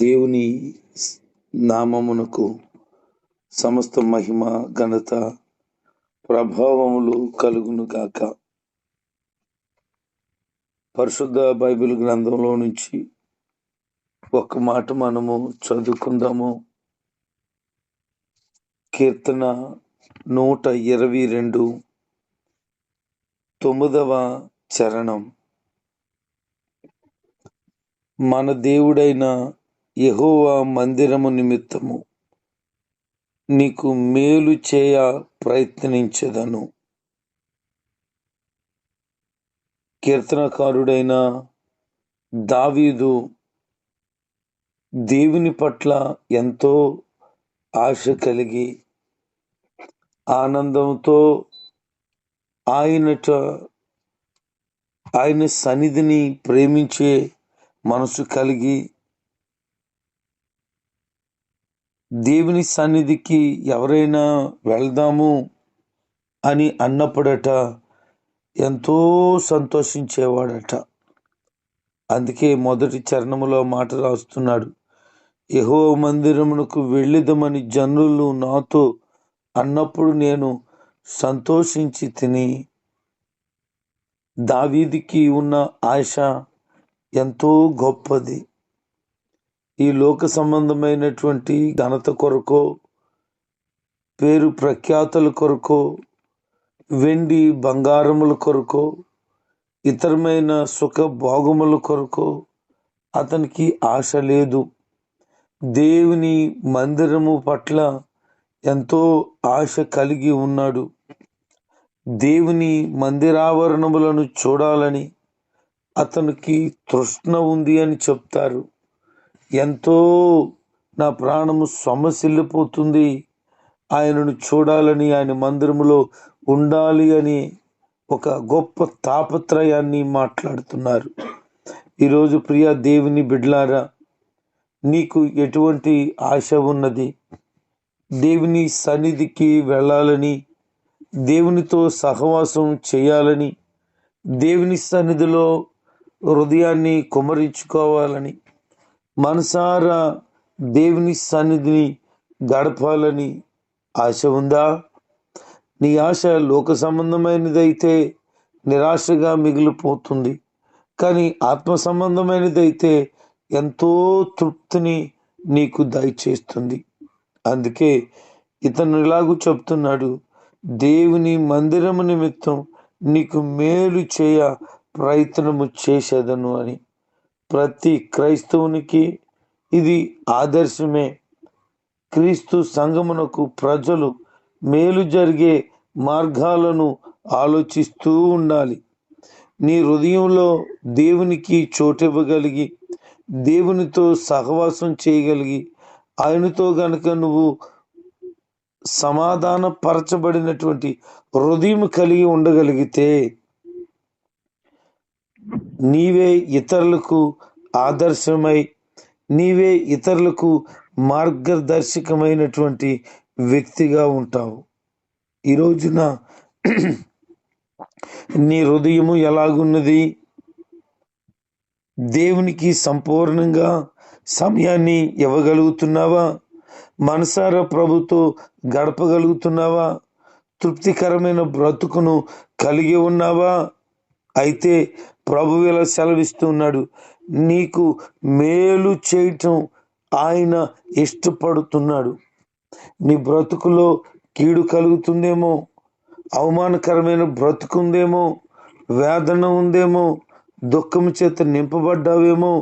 దేవుని నామమునకు సమస్త మహిమ ఘనత ప్రభావములు కలుగును గాక. పరిశుద్ధ బైబిల్ గ్రంథంలో నుంచి ఒక మాట మనము చదువుకుందాము. కీర్తన నూట ఇరవై రెండు తొమ్మిదవ చరణం. మన దేవుడైన యహోవా మందిరము నిమిత్తము నీకు మేలు చేయ ప్రయత్నించదను. కీర్తనకారుడైన దావీదు దేవుని పట్ల ఎంతో ఆశ కలిగి ఆనందంతో ఆయనట ఆయన సన్నిధిని ప్రేమించే మనసు కలిగి దేవుని సన్నిధికి ఎవరైనా వెళ్దాము అని అన్నప్పుడట ఎంతో సంతోషించేవాడట. అందుకే మొదటి చరణములో మాట రాస్తున్నాడు యహో మందిరమునకు వెళ్ళిదమని జనులు నాతో అన్నప్పుడు నేను సంతోషించి తిని దావీదికి ఉన్న ఆశ ఎంతో గొప్పది. ఈ లోక సంబంధమైనటువంటి ఘనత కొరకో పేరు ప్రఖ్యాతల కొరకో వెండి బంగారముల కొరకో ఇతరమైన సుఖ భోగముల కొరకో అతనికి ఆశ లేదు. దేవుని మందిరము పట్ల ఎంతో ఆశ కలిగి ఉన్నాడు. దేవుని మందిరావరణములను చూడాలని అతనికి తృష్ణ ఉంది అని చెప్తారు. ఎంతో నా ప్రాణము సొమ్మసిల్లిపోతుంది ఆయనను చూడాలని ఆయన మందిరములో ఉండాలి అని ఒక గొప్ప తాపత్రయాన్ని మాట్లాడుతున్నారు. ఈరోజు ప్రియ దేవుని బిడ్లారా నీకు ఎటువంటి ఆశ ఉన్నది? దేవుని సన్నిధికి వెళ్ళాలని దేవునితో సహవాసం చేయాలని దేవుని సన్నిధిలో హృదయాన్ని కుమరించుకోవాలని మనసారా దేవుని సన్నిధిని గడపాలని ఆశ ఉందా? నీ ఆశ లోక సంబంధమైనదైతే నిరాశగా మిగిలిపోతుంది. కానీ ఆత్మ సంబంధమైనదైతే ఎంతో తృప్తిని నీకు దయచేస్తుంది. అందుకే ఇతను ఇలాగూ చెప్తున్నాడు దేవుని మందిరము నిమిత్తం నీకు మేలు చేయ ప్రయత్నము చేసేదను అని. ప్రతి క్రైస్తవునికి ఇది ఆదర్శమే. క్రీస్తు సంగమునకు ప్రజలు మేలు జరిగే మార్గాలను ఆలోచిస్తూ ఉండాలి. నీ హృదయంలో దేవునికి చోటివ్వగలిగి దేవునితో సహవాసం చేయగలిగి ఆయనతో గనుక నువ్వు సమాధానపరచబడినటువంటి హృదయం కలిగి ఉండగలిగితే నీవే ఇతరులకు ఆదర్శమై నీవే ఇతరులకు మార్గదర్శకమైనటువంటి వ్యక్తిగా ఉంటావు. ఈ రోజున నీ హృదయము ఎలాగున్నది? దేవునికి సంపూర్ణంగా సమయాన్ని ఇవ్వగలుగుతున్నావా? మనసారా ప్రభుతో గడపగలుగుతున్నావా? తృప్తికరమైన బ్రతుకును కలిగి ఉన్నావా? అయితే ప్రభు ఇలా సెలవిస్తున్నాడు? నీకు మేలు చేయటం ఆయన ఇష్టపడుతున్నాడు. నీ బ్రతుకులో కీడు కలుగుతుందేమో? అవమానకరమైన బ్రతుకుందేమో వేదన ఉందేమో? దుఃఖం చేత నింపబడ్డావేమో?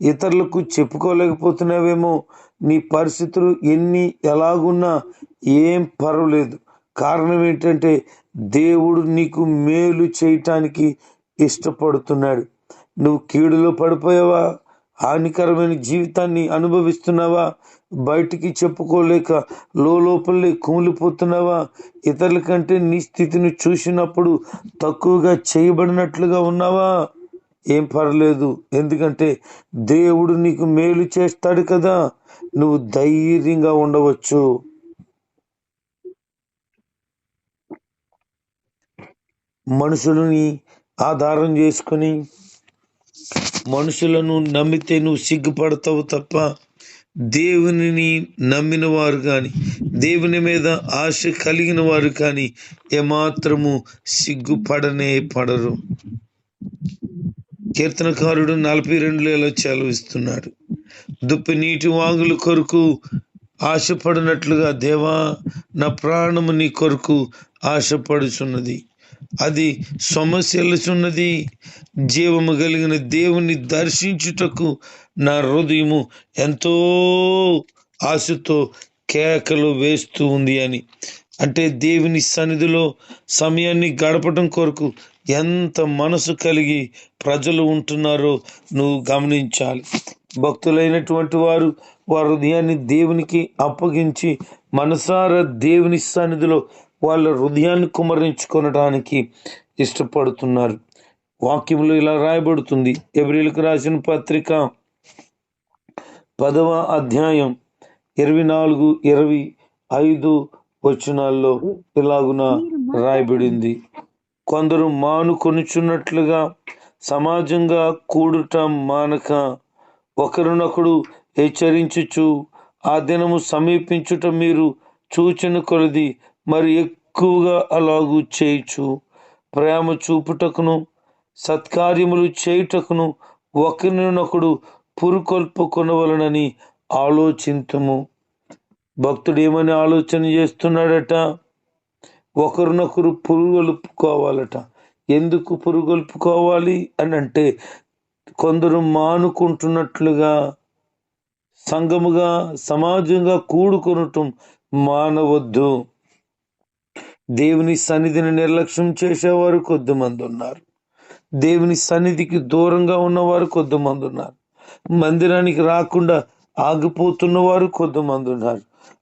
ఇతరులకు చెప్పుకోలేకపోతున్నావేమో? నీ పరిస్థితులు ఎన్ని ఎలాగున్నా ఏం పర్వాలేదు. కారణం ఏంటంటే దేవుడు నీకు మేలు చేయటానికి ఇష్టపడుతున్నాడు. నువ్వు కీడులో పడిపోయావా? హానికరమైన జీవితాన్ని అనుభవిస్తున్నావా? బయటికి చెప్పుకోలేక లోపలే కూలిపోతున్నావా? ఇతరుల కంటే నీ స్థితిని చూసినప్పుడు తక్కువగా చేయబడినట్లుగా ఉన్నావా? ఏం పర్లేదు ఎందుకంటే దేవుడు నీకు మేలు చేస్తాడు కదా. నువ్వు ధైర్యంగా ఉండవచ్చు. మనుషులని ఆధారం చేసుకొని మనుషులను నమ్మితే నువ్వు సిగ్గుపడతావు తప్ప దేవునిని నమ్మిన వారు కానీ దేవుని మీద ఆశ కలిగిన వారు కానీ ఏమాత్రము సిగ్గుపడనే పడరు. కీర్తనకారుడు నలభై రెండు చలవిస్తున్నాడు చదివిస్తున్నాడు. దుప్పి నీటి వాగుల కొరకు ఆశపడినట్లుగా దేవా నా ప్రాణము నీ కొరకు ఆశపడుచున్నది. అది సమస్యలుచున్నది. జీవము కలిగిన దేవుని దర్శించుటకు నా హృదయము ఎంతో ఆశతో కేకలు వేస్తూ ఉంది అని. అంటే దేవుని సన్నిధిలో సమయాన్ని గడపడం కొరకు ఎంత మనసు కలిగి ప్రజలు ఉంటున్నారో నువ్వు గమనించాలి. భక్తులైనటువంటి వారు వారి హృదయాన్ని దేవునికి అప్పగించి మనసారా దేవుని సన్నిధిలో వాళ్ళ హృదయాన్ని కుమరించుకొనడానికి ఇష్టపడుతున్నారు. వాక్యంలో ఇలా రాయబడుతుంది. ఎబ్రిల్కి రాసిన పత్రిక పదవ అధ్యాయం ఇరవై నాలుగు ఇరవై ఐదు వచనాల్లో ఇలాగున రాయబడింది. కొందరు మానుకొనుచున్నట్లుగా సమాజంగా కూడుట మానక ఒకరినొకడు హెచ్చరించుచు ఆ దినము సమీపించుట మీరు చూచిన కొలది మరి ఎక్కువగా అలాగూ చేయుచు ప్రేమ చూపుటకును సత్కార్యములు చేయుటకును ఒకరినొకడు పురుకొల్పుకొనవలనని ఆలోచింతము. భక్తుడు ఏమని ఆలోచన చేస్తున్నాడట? ఒకరినొకరు పురుగొలుపుకోవాలట. ఎందుకు పురుగొల్పుకోవాలి అని అంటే కొందరు మానుకుంటున్నట్లుగా సంఘముగా సమాజంగా కూడుకొనటం మానవద్దు. దేవుని సన్నిధిని నిర్లక్ష్యం చేసేవారు కొద్దిమంది ఉన్నారు. దేవుని సన్నిధికి దూరంగా ఉన్నవారు కొద్దిమంది ఉన్నారు. మందిరానికి రాకుండా ఆగిపోతున్న వారు కొద్దిమంది ఉన్నారు.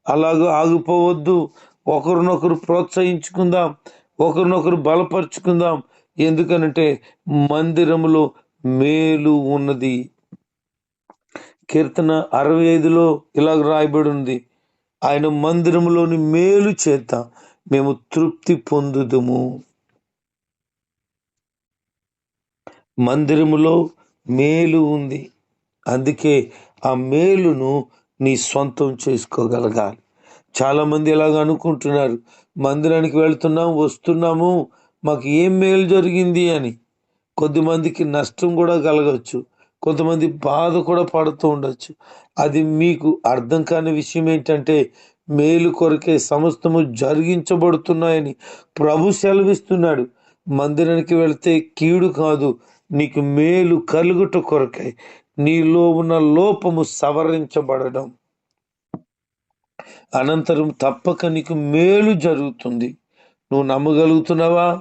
అలాగే ఆగిపోవద్దు. ఒకరినొకరు ప్రోత్సహించుకుందాం. ఒకరినొకరు బలపరుచుకుందాం. ఎందుకనంటే మందిరములో మేలు ఉన్నది. కీర్తన అరవై ఐదులో ఇలాగ రాయబడి ఉంది. ఆయన మందిరములోని మేలు చేత మేము తృప్తి పొందుదుము. మందిరములో మేలు ఉంది. అందుకే ఆ మేలును నీ సొంతం చేసుకోగలగాలి. చాలామంది ఇలాగ అనుకుంటున్నారు మందిరానికి వెళ్తున్నాం వస్తున్నాము మాకు ఏం మేలు జరిగింది అని. కొద్దిమందికి నష్టం కూడా కలగవచ్చు కొంతమంది బాధ కూడా పడుతూ ఉండొచ్చు. అది మీకు అర్థం కాని విషయం ఏంటంటే మేలు కొరకే సమస్తము జరిగించబడుతున్నాయని ప్రభు సెలవిస్తున్నాడు. మందిరానికి వెళితే కీడు కాదు నీకు మేలు కలుగుట కొరకై నీలో ఉన్న లోపము సవరించబడడం. అనంతరం తప్పక నీకు మేలు జరుగుతుంది. నువ్వు నమ్మగలుగుతున్నావా?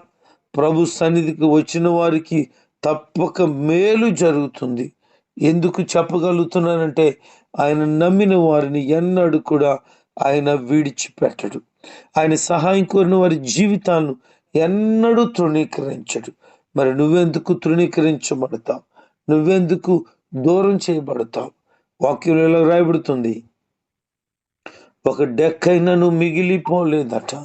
ప్రభు సన్నిధికి వచ్చిన వారికి తప్పక మేలు జరుగుతుంది. ఎందుకు చెప్పగలుగుతున్నానంటే ఆయన నమ్మిన వారిని ఎన్నడూ కూడా ఆయన విడిచిపెట్టడు. ఆయన సహాయం కోరిన వారి జీవితాలను ఎన్నడూ తృణీకరించడు. మరి నువ్వెందుకు తృణీకరించబడతావు? నువ్వెందుకు దూరం చేయబడతావు? వాక్యంలో ఎలా రాయబడుతుంది? ఒక డెక్కైనా నువ్వు మిగిలిపోలేదట.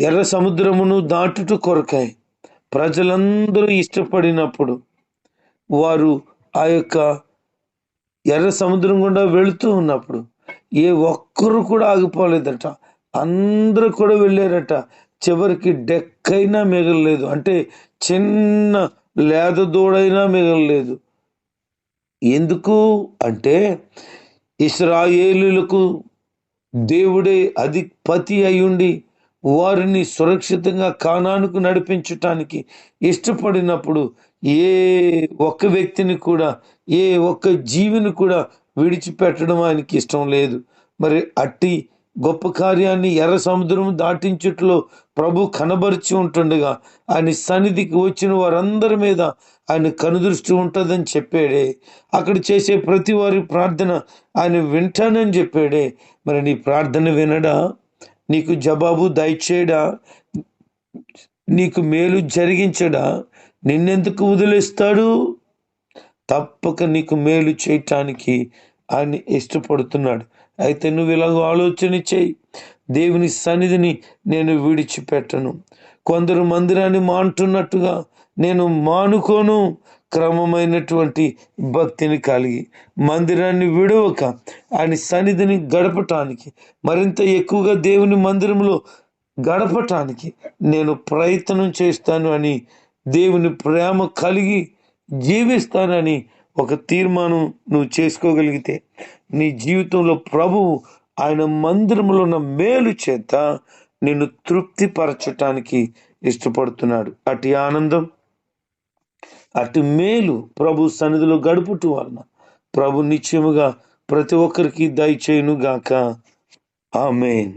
ఎర్ర సముద్రమును దాటుట కొరకాయి ప్రజలందరూ ఇష్టపడినప్పుడు వారు ఆ యొక్క ఎర్ర సముద్రం గుండా వెళుతూ ఉన్నప్పుడు ఏ ఒక్కరు కూడా ఆగిపోలేదట. అందరూ కూడా వెళ్ళారట. చివరికి డెక్కైనా మిగలలేదు. అంటే చిన్న లేద దూడైనా మిగలలేదు. ఎందుకు? అంటే ఇస్రాయేలులకు దేవుడే అధిపతి అయ్యుండి వారిని సురక్షితంగా కానానికి నడిపించటానికి ఇష్టపడినప్పుడు ఏ ఒక్క వ్యక్తిని కూడా ఏ ఒక్క జీవిని కూడా విడిచిపెట్టడం ఆయనకి ఇష్టం లేదు. మరి అట్టి గొప్ప కార్యాన్ని ఎర్ర సముద్రం దాటించుట్లో ప్రభు కనబరిచి ఉంటుండగా ఆయన సన్నిధికి వచ్చిన వారందరి మీద ఆయన కనుదృష్టి ఉంటుందని చెప్పాడే. అక్కడ చేసే ప్రతి వారి ప్రార్థన ఆయన వింటానని చెప్పాడే. మరి నీ ప్రార్థన వినడా? నీకు జవాబు దయచేయడా? నీకు మేలు జరిగించడా? నిన్నెందుకు వదిలేస్తాడు? తప్పక నీకు మేలు చేయటానికి ఆయన ఇష్టపడుతున్నాడు. అయితే నువ్వు ఇలాగ ఆలోచన చేయి. దేవుని సన్నిధిని నేను విడిచిపెట్టను. కొందరు మందిరాన్ని మాంటున్నట్టుగా నేను మానుకోను. క్రమమైనటువంటి భక్తిని కలిగి మందిరాన్ని విడవక ఆయన సన్నిధిని గడపటానికి మరింత ఎక్కువగా దేవుని మందిరంలో గడపటానికి నేను ప్రయత్నం చేస్తాను అని దేవుని ప్రేమ కలిగి జీవిస్తానని ఒక తీర్మానం నువ్వు చేసుకోగలిగితే నీ జీవితంలో ప్రభువు ఆయన మందిరంలో ఉన్న మేలు చేత నిన్ను తృప్తిపరచటానికి ఇష్టపడుతున్నాడు. అటు ఆనందం అటు మేలు ప్రభు సన్నిధిలో గడుపుట వలన ప్రభు నిశ్చయముగా ప్రతి ఒక్కరికి దయచేయును గాక ఆమెన్.